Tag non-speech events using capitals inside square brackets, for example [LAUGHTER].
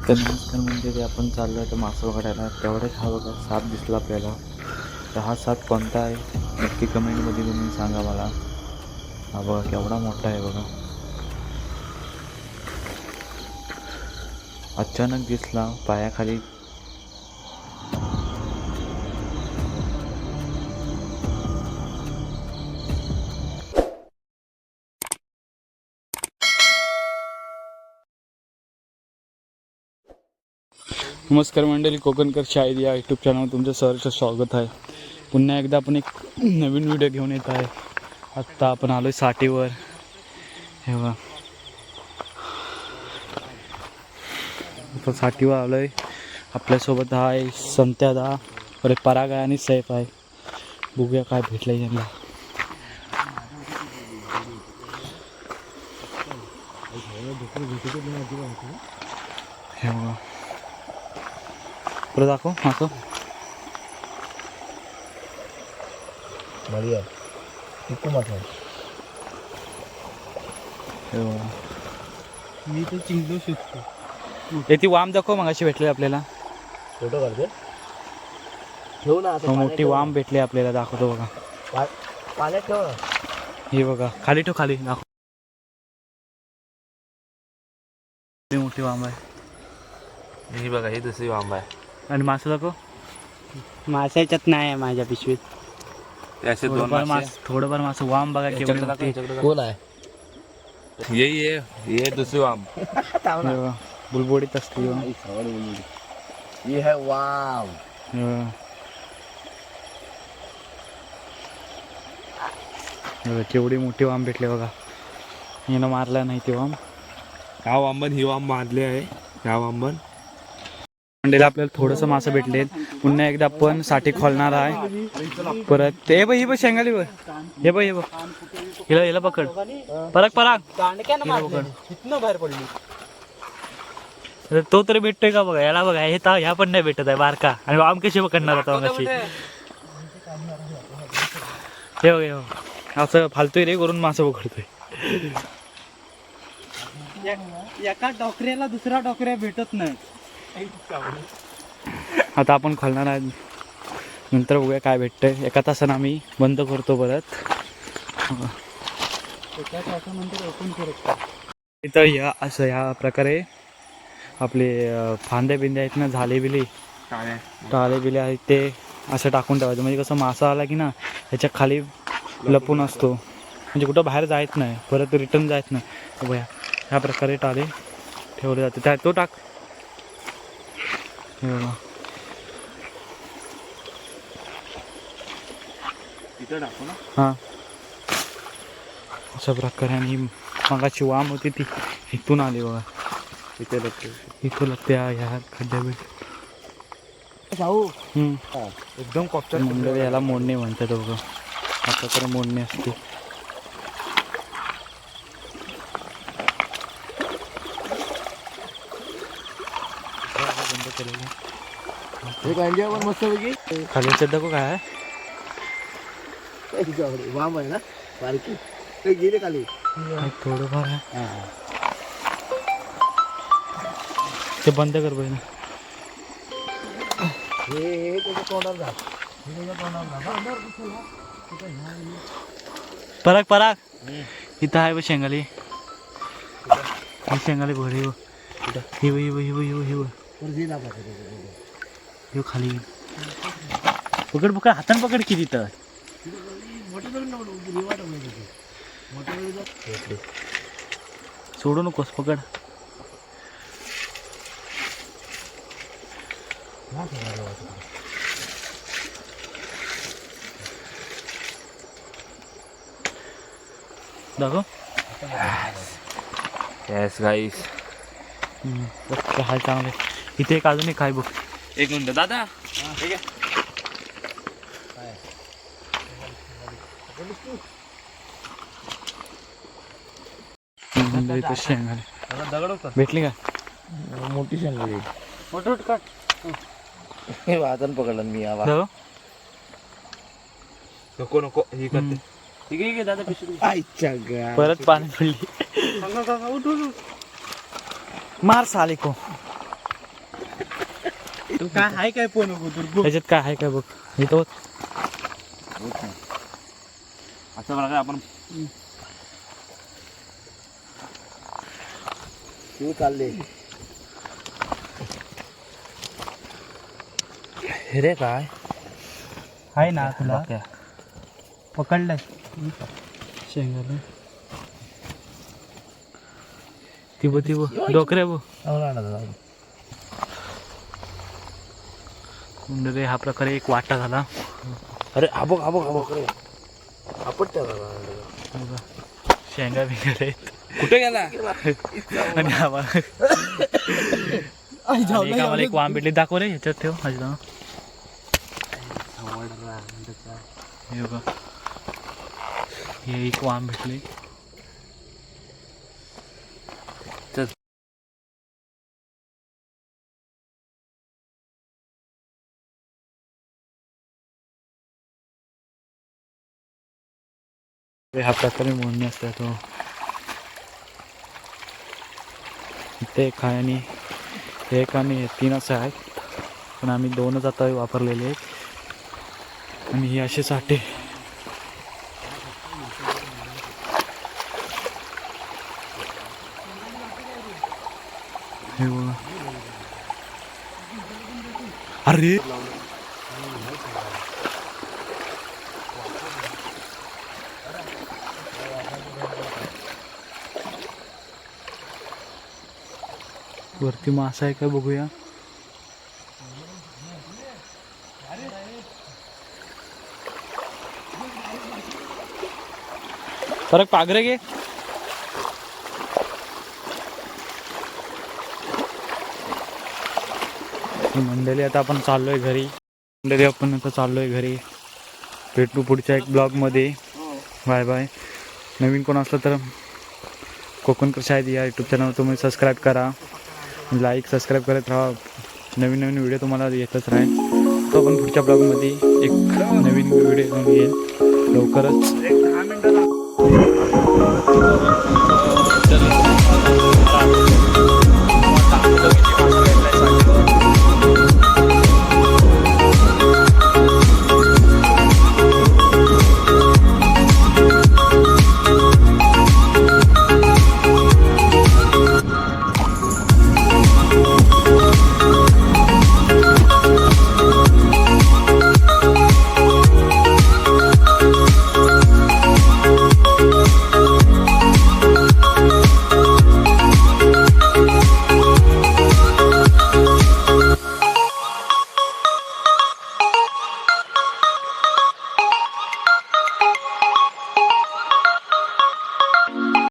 तर नमस्कार म्हणजे ते आपण चाललो आहे तर मासं पकडायला तेवढ्याच हा बघा साप दिसला आपल्याला. तर हा साप कोणता आहे? नक्की कमेंटमध्ये तुम्ही सांगा मला. हा बघा केवढा मोठा आहे बघा. अचानक दिसला पायाखाली नमस्कार मंडळी कोकणकर शाहीर या यूट्यूब चॅनलवर तुमचं सहर्ष स्वागत आहे. पुन्हा एकदा आपण एक नवीन व्हिडिओ घेऊन येत आहे. आत्ता आपण आलो आहे साठीवर. हे बघा. आता साठीवर आलो आहे आपल्यासोबत हा आहे संत्यादा. परत पराग आहे आणि सैफ आहे. बघूया काय भेटलं आहे यांना. हे बघा. परत दाखव असं बढिया। हे। बघा मी तर चिंगलो शकतो। हे ती वाम दाखव मग अशी भेटली आपल्याला। फ़ोटो काढते ठेव ना हो, मोठी वाम भेटली आपल्याला दाखवतो बघा. पाण्यात ठेव ना. ही बघा खाली ठेव खाली दाखव. मोठी वाम आहे. ही बघा ही दुसरी वांबा आहे. आणि मासं दाखव. माशाच्यात नाही आहे माझ्या पिशवीत. असे थोडंफार मास. थोडंफार मासं वाम बघा केवढी मोठी. कोण आहे? ये ये ये दुसरी वाम. [LAUGHS] हे बघा, बुलबुडीत असते हो. ये है वाम. हे बघा. हे बघा, केवढी मोठी वाम भेटली बघा. हिनं मारला नाही ती वाम. ह्या वांबन ही वाम मारली आहे. ह्या वांबन मंडेला आपल्याला थोडंसं मासं भेटले पुन्हा एकदा आपण साठी खोलणार आहे. परत ते हे बघ ही बघ शेंगाली बघ. हे बघ हे बघ. हिला हिला पकड. पराग पराग बाहेर पडली तो तरी भेटतोय का बघा? याला बघा हे ता ह्या पण नाही भेटत आहे बारका. आणि आम कशी पकडणार आता मग हे बघ हे बघ. असं फालतोय रे करून मासं पकडतोय. एका डॉकऱ्याला दुसरा डॉकऱ्या भेटत नाही. आता आपण खोलणार आहे नंतर बघूया काय भेटतंय. एका तासानं आम्ही बंद करतो परत. एका तासानंतर ओपन करत इथं या असं ह्या प्रकारे आपले फांद्या बिंद्या आहेत ना झाले बिले टाळे बिले आहेत ते असं टाकून ठेवायचं. म्हणजे कसं मासा आला की ना ह्याच्या खाली लपून असतो. म्हणजे कुठं बाहेर जायत नाही. परत रिटर्न जायत नाही. बघा ह्या प्रकारे टाळे ठेवले जाते त्या तो टाक. हे बघा. हां. अशा प्रकारे आणि मगाची वाम होती ती. इथून आली बघा. इथे लागते इथं लागते ह्या- ह्या खड्ड्या भेट भाऊ हम्म. एकदम कॉपच्या मंडळी याला मोडणे म्हणतात बघा. आता तर मोडणे असते. हे गांजा पण मस्त पैकी. खाली दाखव काय आहे वाम आहे ना बारकी. ते गेले खाली. एक थोडंफार आहे. ते बंद कर बहिण हे हे त्याच्या तोंडात जा. पराग पराग. इथं आहे बघ शेंगाली. ही शेंगाली बघ ही बघ. ही बघ, ही बघ, ही खाली. पकड पकड हातान पकड किती तर तिथे. सोडू नकोस पकड. दाखव. येस गाईस हाय चांगले. इथे एक अजून एक आहे बघ. एक मिनिट दादा. इथे शेंगाली दगड होता. भेटली का? मोठी हे वाजन पकडलं मी या दाखव. नको नको. ही. ठीक आहे दादा पिशवी. आईच्या गा परत पाणी पडली उठ मार साले को तू काय हाय काय पण त्याच्यात काय आहे काय बघ. इथं होत. असं बघा आपण तू चालले. हे रे काय? हाय ना तुला? पकडलंय. शेंगाला. ती बघ ती बघ. डोकरे बघ. कुंडले हा प्रकारे एक वाटा झाला. अरे आबोक आबोक रे आपट बघा. शेंगा बिंगा आहेत. कुठे गेला? आणि आम्हाला एक आम्हाला एक वाम भेटली दाखव रे ह्याच्यात ठेव माझी नाव हे बघा. हे एक वाम भेटले ह्या प्रकारे मोडणी असतात ते. एक आहे आणि हे एक आणि हे तीन असं आहेत पण आम्ही दोनच आता वापरलेले आहेत. आणि ही असे साठे. हे बघा. अरे! वरती मासा आहे का बघूया. फरक पागरे घे मंडळी आता आपण चाललोय घरी. मंडळी आपण आता चाललोय घरी. भेटू पुढच्या एक ब्लॉगमध्ये बाय बाय नवीन कोण असलं तर कोकण कृषी या यूट्यूब चॅनल तुम्ही सबस्क्राईब करा. लाईक सबस्क्राईब करत राहा. नवीन नवीन व्हिडिओ तुम्हाला येतच राहील. तो पण पुढच्या ब्लॉगमध्ये एक नवीन व्हिडिओ येईल. लवकरच. एक दहा